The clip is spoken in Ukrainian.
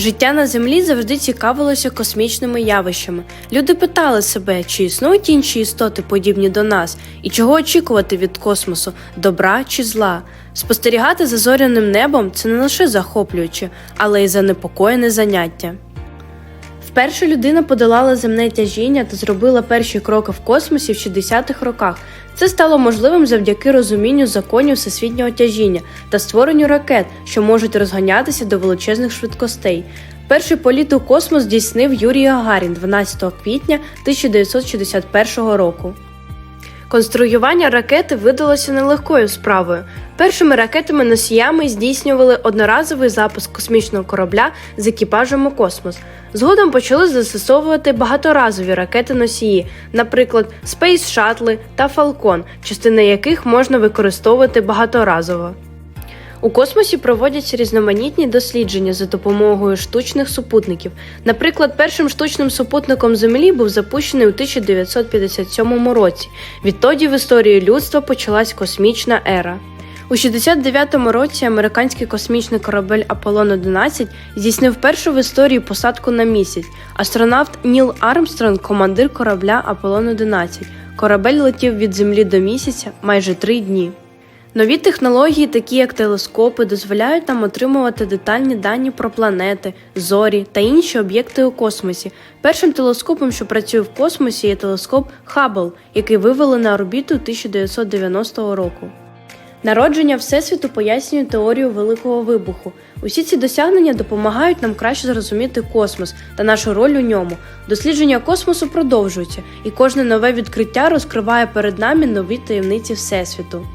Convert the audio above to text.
Життя на землі завжди цікавилося космічними явищами. Люди питали себе, чи існують інші істоти, подібні до нас, і чого очікувати від космосу добра чи зла. Спостерігати за зоряним небом це не лише захоплююче, але й занепокоєне заняття. Вперше людина подолала земне тяжіння та зробила перші кроки в космосі в 60-х роках. Це стало можливим завдяки розумінню законів всесвітнього тяжіння та створенню ракет, що можуть розганятися до величезних швидкостей. Перший політ у космос здійснив Юрій Гагарін 12 квітня 1961 року. Конструювання ракети видалося нелегкою справою. Першими ракетами-носіями здійснювали одноразовий запуск космічного корабля з екіпажем у космос. Згодом почали застосовувати багаторазові ракети-носії, наприклад, Space Shuttle та Falcon, частини яких можна використовувати багаторазово. У космосі проводяться різноманітні дослідження за допомогою штучних супутників. Наприклад, першим штучним супутником Землі був запущений у 1957 році. Відтоді в історії людства почалась космічна ера. У 69-му році американський космічний корабель Аполлон 11 здійснив першу в історії посадку на місяць. Астронавт Ніл Армстронг, командир корабля Аполлон 11. Корабель летів від Землі до місяця майже три дні. Нові технології, такі як телескопи, дозволяють нам отримувати детальні дані про планети, зорі та інші об'єкти у космосі. Першим телескопом, що працює в космосі, є телескоп Хаббл, який вивели на орбіту 1990 року. Народження Всесвіту пояснює теорію Великого вибуху. Усі ці досягнення допомагають нам краще зрозуміти космос та нашу роль у ньому. Дослідження космосу продовжуються, і кожне нове відкриття розкриває перед нами нові таємниці Всесвіту.